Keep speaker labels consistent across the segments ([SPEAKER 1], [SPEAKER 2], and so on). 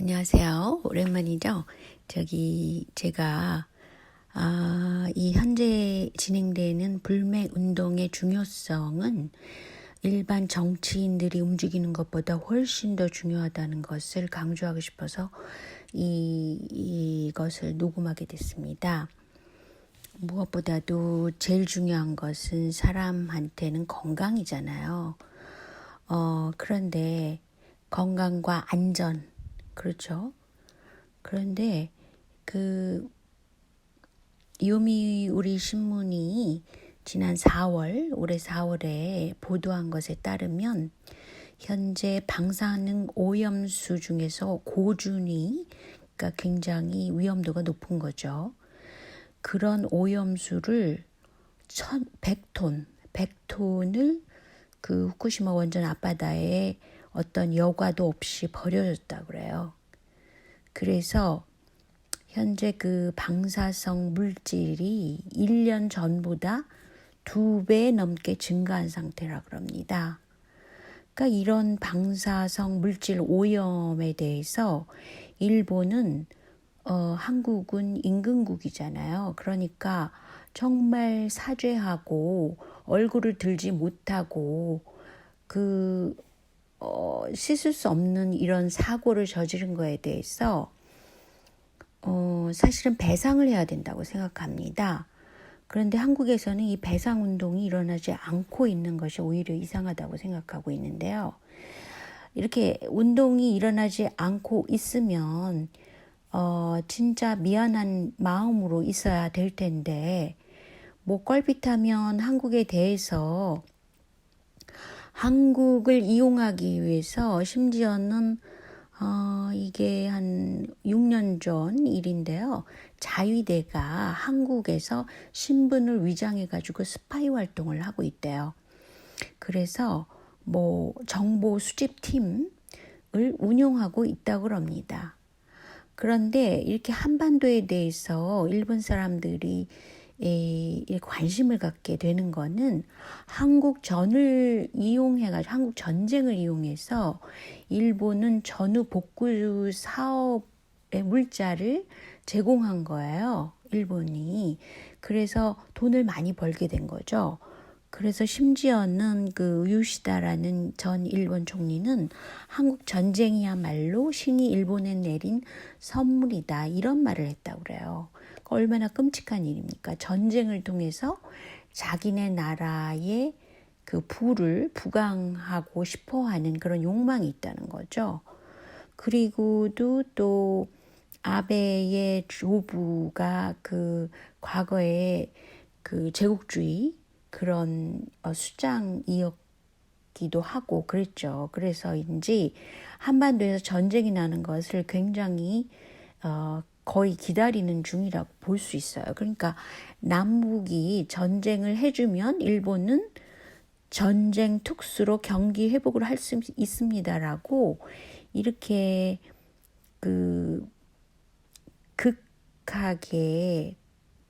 [SPEAKER 1] 안녕하세요. 오랜만이죠? 저기, 제가, 아, 이 현재 진행되는 불매 운동의 중요성은 일반 정치인들이 움직이는 것보다 훨씬 더 중요하다는 것을 강조하고 싶어서 이, 이것을 녹음하게 됐습니다. 무엇보다도 제일 중요한 것은 사람한테는 건강이잖아요. 어, 그런데 건강과 안전, 그렇죠. 그런데 그 요미 우리 신문이 지난 4월, 올해 4월에 보도한 것에 따르면 현재 방사능 오염수 중에서 고준위가 굉장히 위험도가 높은 거죠. 그런 오염수를 100톤, 100톤을 그 후쿠시마 원전 앞바다에 어떤 여과도 없이 버려졌다 그래요. 그래서 현재 그 방사성 물질이 1년 전보다 두 배 넘게 증가한 상태라 그럽니다. 그러니까 이런 방사성 물질 오염에 대해서 일본은 어, 한국은 인근국이잖아요. 그러니까 정말 사죄하고 얼굴을 들지 못하고 그 어, 씻을 수 없는 이런 사고를 저지른 거에 대해서 어, 사실은 배상을 해야 된다고 생각합니다. 그런데 한국에서는 이 배상 운동이 일어나지 않고 있는 것이 오히려 이상하다고 생각하고 있는데요. 이렇게 운동이 일어나지 않고 있으면 어, 진짜 미안한 마음으로 있어야 될 텐데 뭐 껄핏하면 한국에 대해서 한국을 이용하기 위해서 심지어는 어, 이게 한 6년 전 일인데요. 자위대가 한국에서 신분을 위장해가지고 스파이 활동을 하고 있대요. 그래서 뭐 정보 수집팀을 운영하고 있다고 그럽니다. 그런데 이렇게 한반도에 대해서 일본 사람들이 에, 관심을 갖게 되는 거는 한국 전을 이용해가지고 한국 전쟁을 이용해서 일본은 전후 복구 사업의 물자를 제공한 거예요. 일본이. 그래서 돈을 많이 벌게 된 거죠. 그래서 심지어는 그 유시다라는 전 일본 총리는 한국 전쟁이야말로 신이 일본에 내린 선물이다 이런 말을 했다고 그래요. 얼마나 끔찍한 일입니까? 전쟁을 통해서 자기네 나라의 그 부를 부강하고 싶어 하는 그런 욕망이 있다는 거죠. 그리고도 또 아베의 조부가 그 과거에 그 제국주의 그런 어, 수장이었기도 하고 그랬죠. 그래서인지 한반도에서 전쟁이 나는 것을 굉장히 어, 거의 기다리는 중이라고 볼 수 있어요. 그러니까 남북이 전쟁을 해주면 일본은 전쟁 특수로 경기 회복을 할 수 있습니다라고 이렇게 그 극하게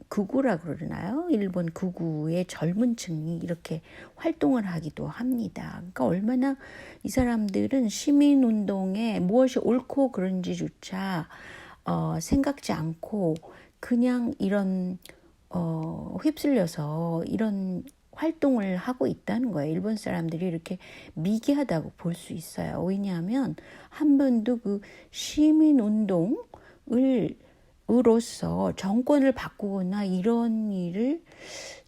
[SPEAKER 1] 극우라 그러나요? 일본 극우의 젊은 층이 이렇게 활동을 하기도 합니다. 그러니까 얼마나 이 사람들은 시민 운동에 무엇이 옳고 그런지조차 어, 생각지 않고 그냥 이런 어, 휩쓸려서 이런 활동을 하고 있다는 거예요. 일본 사람들이 이렇게 미개하다고 볼 수 있어요. 왜냐하면 한 번도 그 시민 운동을 으로서 정권을 바꾸거나 이런 일을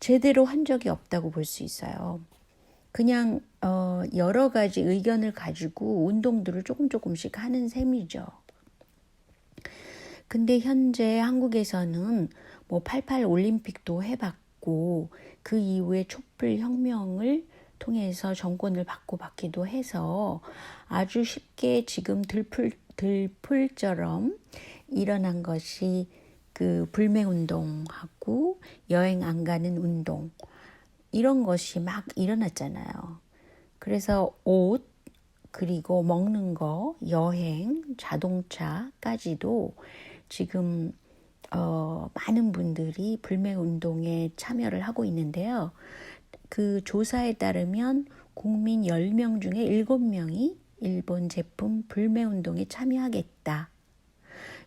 [SPEAKER 1] 제대로 한 적이 없다고 볼 수 있어요. 그냥 어 여러 가지 의견을 가지고 운동들을 조금 조금씩 하는 셈이죠. 근데 현재 한국에서는 뭐 88 올림픽도 해봤고 그 이후에 촛불 혁명을 통해서 정권을 바꿔받기도 해서 아주 쉽게 지금 들풀 들풀처럼 일어난 것이 그 불매 운동하고 여행 안 가는 운동 이런 것이 막 일어났잖아요. 그래서 옷 그리고 먹는 거, 여행, 자동차까지도 지금 어, 많은 분들이 불매 운동에 참여를 하고 있는데요. 그 조사에 따르면 국민 10명 중에 7명이 일본 제품 불매 운동에 참여하겠다.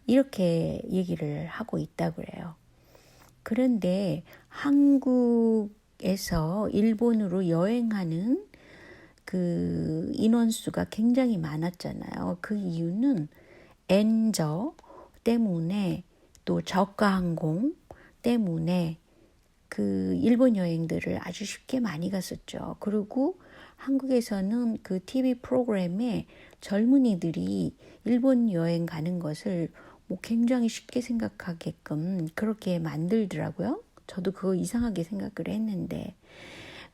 [SPEAKER 1] 이렇게 얘기를 하고 있다고 그래요. 그런데 한국에서 일본으로 여행하는 그 인원수가 굉장히 많았잖아요. 그 이유는 엔저 때문에 또 저가 항공 때문에 그 일본 여행들을 아주 쉽게 많이 갔었죠. 그리고 한국에서는 그 TV 프로그램에 젊은이들이 일본 여행 가는 것을 뭐 굉장히 쉽게 생각하게끔 그렇게 만들더라고요. 저도 그거 이상하게 생각을 했는데.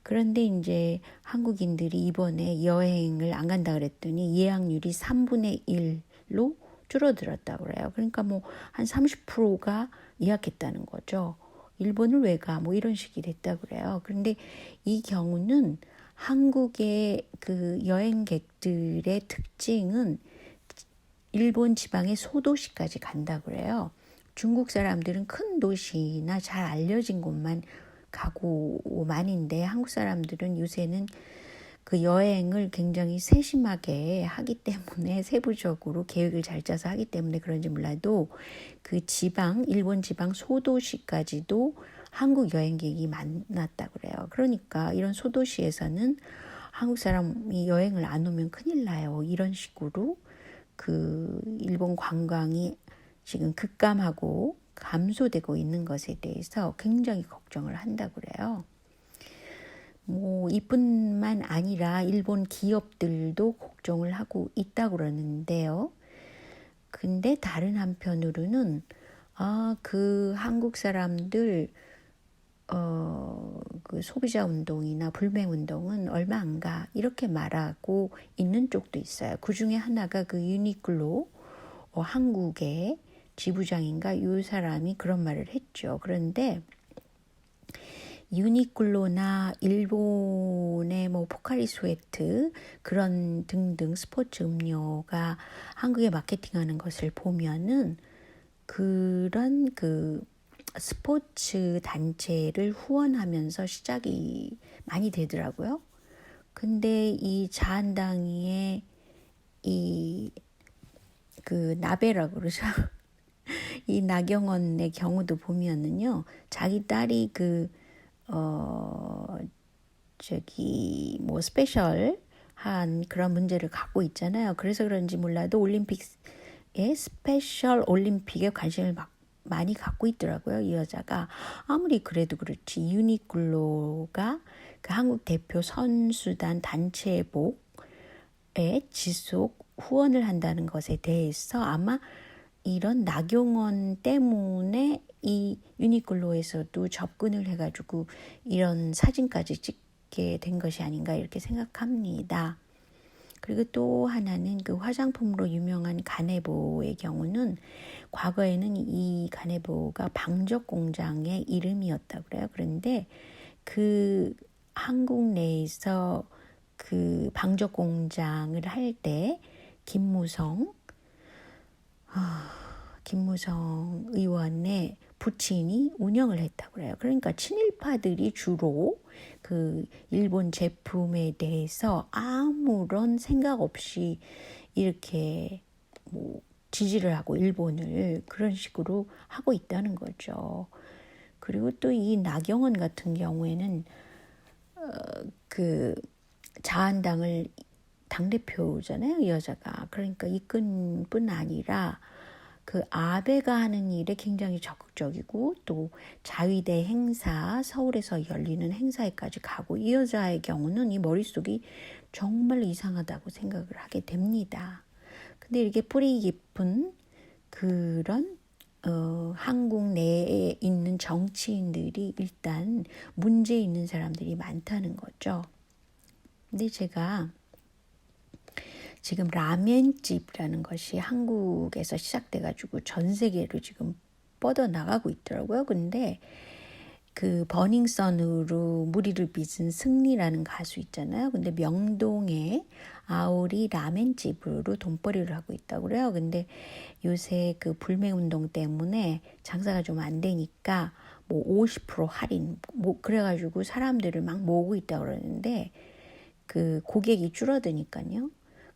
[SPEAKER 1] 그런데 이제 한국인들이 이번에 여행을 안 간다 그랬더니 예약률이 3분의 1로 줄어들었다고 그래요. 그러니까 뭐 한 30%가 예약했다는 거죠. 일본을 왜 가? 뭐 이런 식이 됐다 그래요. 그런데 이 경우는 한국의 그 여행객들의 특징은 일본 지방의 소도시까지 간다 그래요. 중국 사람들은 큰 도시나 잘 알려진 곳만 가고 많은데 한국 사람들은 요새는 그 여행을 굉장히 세심하게 하기 때문에 세부적으로 계획을 잘 짜서 하기 때문에 그런지 몰라도 그 지방 일본 지방 소도시까지도 한국 여행객이 많았다 그래요. 그러니까 이런 소도시에서는 한국 사람이 여행을 안 오면 큰일 나요. 이런 식으로 그 일본 관광이 지금 급감하고 감소되고 있는 것에 대해서 굉장히 걱정을 한다 그래요. 뭐 이뿐만 아니라 일본 기업들도 걱정을 하고 있다 그러는데요. 근데 다른 한편으로는 아, 그 한국 사람들 어, 그 소비자 운동이나 불매 운동은 얼마 안 가. 이렇게 말하고 있는 쪽도 있어요. 그 중에 하나가 그 유니클로 어, 한국의 지부장인가 이 사람이 그런 말을 했죠. 그런데 유니클로나 일본의 뭐 포카리 스웨트 그런 등등 스포츠 음료가 한국에 마케팅하는 것을 보면은 그런 그 스포츠 단체를 후원하면서 시작이 많이 되더라고요. 근데 이 자한당의 이 그 나베라고 그러죠. 이 나경원의 경우도 보면은요, 자기 딸이 그, 어, 저기, 뭐, 스페셜 한 그런 문제를 갖고 있잖아요. 그래서 그런지 몰라도 올림픽에 스페셜 올림픽에 관심을 막 많이 갖고 있더라고요. 이 여자가 아무리 그래도 그렇지 유니클로가 그 한국 대표 선수단 단체복에 지속 후원을 한다는 것에 대해서 아마 이런 나경원 때문에 이 유니클로에서도 접근을 해가지고 이런 사진까지 찍게 된 것이 아닌가 이렇게 생각합니다. 그리고 또 하나는 그 화장품으로 유명한 가네보의 경우는 과거에는 이 가네보가 방적 공장의 이름이었다 그래요. 그런데 그 한국 내에서 그 방적 공장을 할 때 김무성 아, 김무성 의원의 부친이 운영을 했다고 그래요. 그러니까 친일파들이 주로 그 일본 제품에 대해서 아무런 생각 없이 이렇게 뭐 지지를 하고 일본을 그런 식으로 하고 있다는 거죠. 그리고 또 이 나경원 같은 경우에는 어, 그 자한당을 당 대표잖아요, 이 여자가. 그러니까 이끈뿐 아니라 그 아베가 하는 일에 굉장히 적극적이고 또 자위대 행사 서울에서 열리는 행사에까지 가고 이 여자의 경우는 이 머릿속이 정말 이상하다고 생각을 하게 됩니다. 근데 이렇게 뿌리 깊은 그런 어, 한국 내에 있는 정치인들이 일단 문제 있는 사람들이 많다는 거죠. 근데 제가 지금 라면집이라는 것이 한국에서 시작돼가지고 전 세계로 지금 뻗어 나가고 있더라고요. 근데 그 버닝썬으로 무리를 빚은 승리라는 가수 있잖아요. 근데 명동에 아오리 라멘집으로 돈벌이를 하고 있다고 그래요. 근데 요새 그 불매 운동 때문에 장사가 좀 안 되니까 뭐 50% 할인 뭐 그래가지고 사람들을 막 모으고 있다고 그러는데 그 고객이 줄어드니까요.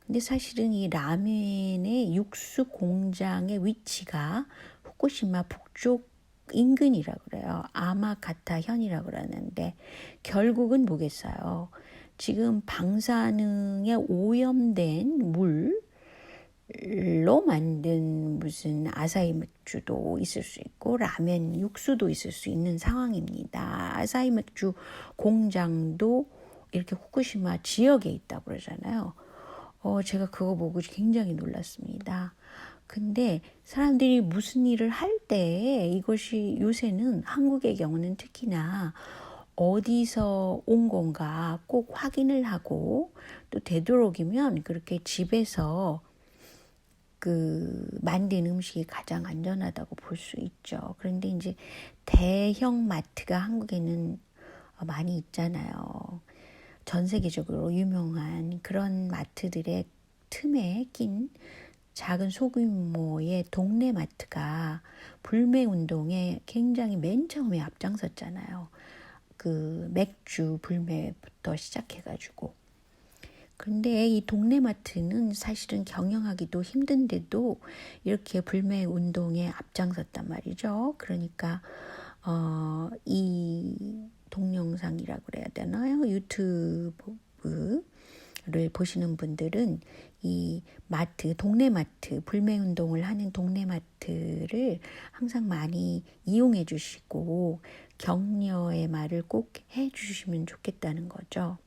[SPEAKER 1] 근데 사실은 이 라멘의 육수 공장의 위치가 후쿠시마 북쪽 인근이라 그래요. 아마가타 현이라 그러는데 결국은 뭐겠어요. 지금 방사능에 오염된 물로 만든 무슨 아사히 맥주도 있을 수 있고 라면 육수도 있을 수 있는 상황입니다. 아사히 맥주 공장도 이렇게 후쿠시마 지역에 있다고 그러잖아요. 어, 제가 그거 보고 굉장히 놀랐습니다. 근데 사람들이 무슨 일을 할 때 이것이 요새는 한국의 경우는 특히나 어디서 온 건가 꼭 확인을 하고 또 되도록이면 그렇게 집에서 그 만든 음식이 가장 안전하다고 볼 수 있죠. 그런데 이제 대형 마트가 한국에는 많이 있잖아요. 전 세계적으로 유명한 그런 마트들의 틈에 낀 작은 소규모의 동네 마트가 불매 운동에 굉장히 맨 처음에 앞장섰잖아요. 그 맥주 불매부터 시작해가지고. 근데 이 동네 마트는 사실은 경영하기도 힘든데도 이렇게 불매 운동에 앞장섰단 말이죠. 그러니까 어, 이 동영상이라 그래야 되나요? 유튜브를 보시는 분들은 이 마트, 동네 마트, 불매 운동을 하는 동네 마트를 항상 많이 이용해 주시고 격려의 말을 꼭 해 주시면 좋겠다는 거죠.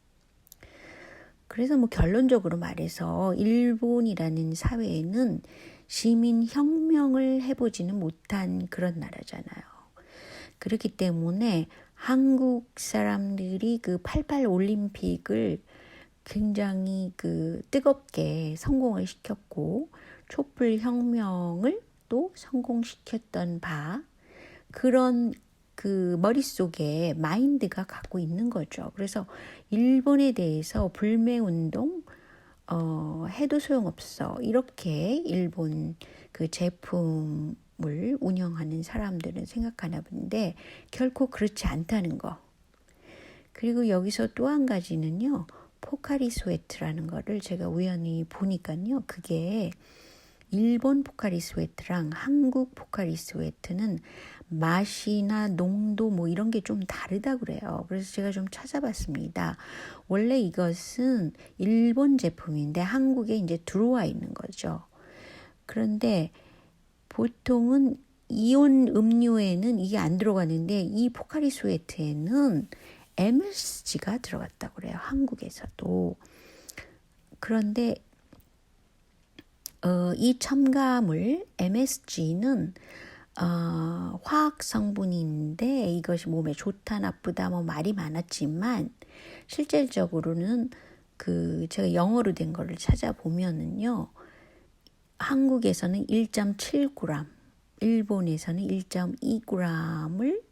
[SPEAKER 1] 그래서 뭐 결론적으로 말해서 일본이라는 사회에는 시민 혁명을 해보지는 못한 그런 나라잖아요. 그렇기 때문에 한국 사람들이 그 88 올림픽을 굉장히 그 뜨겁게 성공을 시켰고 촛불 혁명을 또 성공시켰던 바 그런 그 머릿속에 마인드가 갖고 있는 거죠. 그래서 일본에 대해서 불매 운동 어, 해도 소용없어. 이렇게 일본 그 제품 을 운영하는 사람들은 생각하나 본데 결코 그렇지 않다는 거. 그리고 여기서 또 한 가지는요. 포카리 스웨트라는 거를 제가 우연히 보니까요. 그게 일본 포카리 스웨트랑 한국 포카리 스웨트는 맛이나 농도 뭐 이런 게 좀 다르다 그래요. 그래서 제가 좀 찾아봤습니다. 원래 이것은 일본 제품인데 한국에 이제 들어와 있는 거죠. 그런데 보통은 이온 음료에는 이게 안 들어가는데 이 포카리 스웨트에는 MSG가 들어갔다고 그래요. 한국에서도. 그런데 어, 이 첨가물 MSG는 어, 화학 성분인데 이것이 몸에 좋다 나쁘다 뭐 말이 많았지만 실질적으로는 그 제가 영어로 된 거를 찾아보면은요. 한국에서는 1.7g, 일본에서는 1.2g을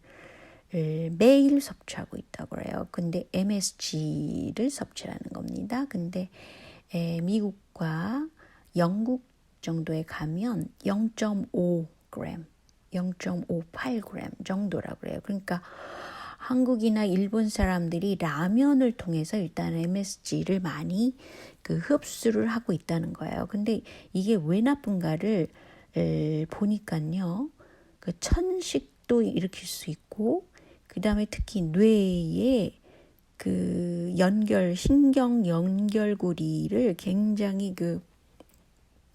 [SPEAKER 1] 매일 섭취하고 있다고 그래요. 근데 MSG를 섭취하는 겁니다. 근데 에, 미국과 영국 정도에 가면 0.5g, 0.58g 정도라고 그래요. 그러니까 한국이나 일본 사람들이 라면을 통해서 일단 MSG를 많이 그 흡수를 하고 있다는 거예요. 근데 이게 왜 나쁜가를 에, 보니까요. 그 천식도 일으킬 수 있고 그 다음에 특히 뇌에 그 연결, 신경 연결고리를 굉장히 그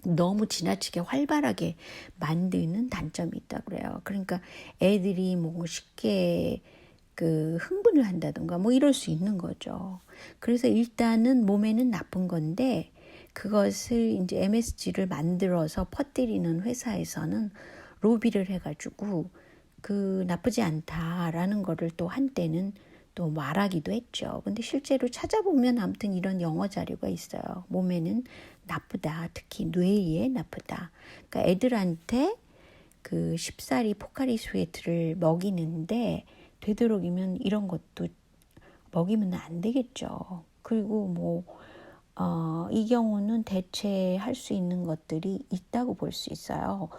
[SPEAKER 1] 너무 지나치게 활발하게 만드는 단점이 있다 그래요. 그러니까 애들이 뭐 쉽게 그 흥분을 한다던가 뭐 이럴 수 있는 거죠. 그래서 일단은 몸에는 나쁜 건데 그것을 이제 MSG를 만들어서 퍼뜨리는 회사에서는 로비를 해가지고 그 나쁘지 않다라는 거를 또 한때는 또 말하기도 했죠. 근데 실제로 찾아보면 아무튼 이런 영어 자료가 있어요. 몸에는 나쁘다. 특히 뇌에 나쁘다. 그러니까 애들한테 그 쉽사리 포카리 스웨트를 먹이는데 되도록이면 이런 것도 먹이면 안 되겠죠. 그리고 뭐, 어, 이 경우는 대체할 수 있는 것들이 있다고 볼 수 있어요.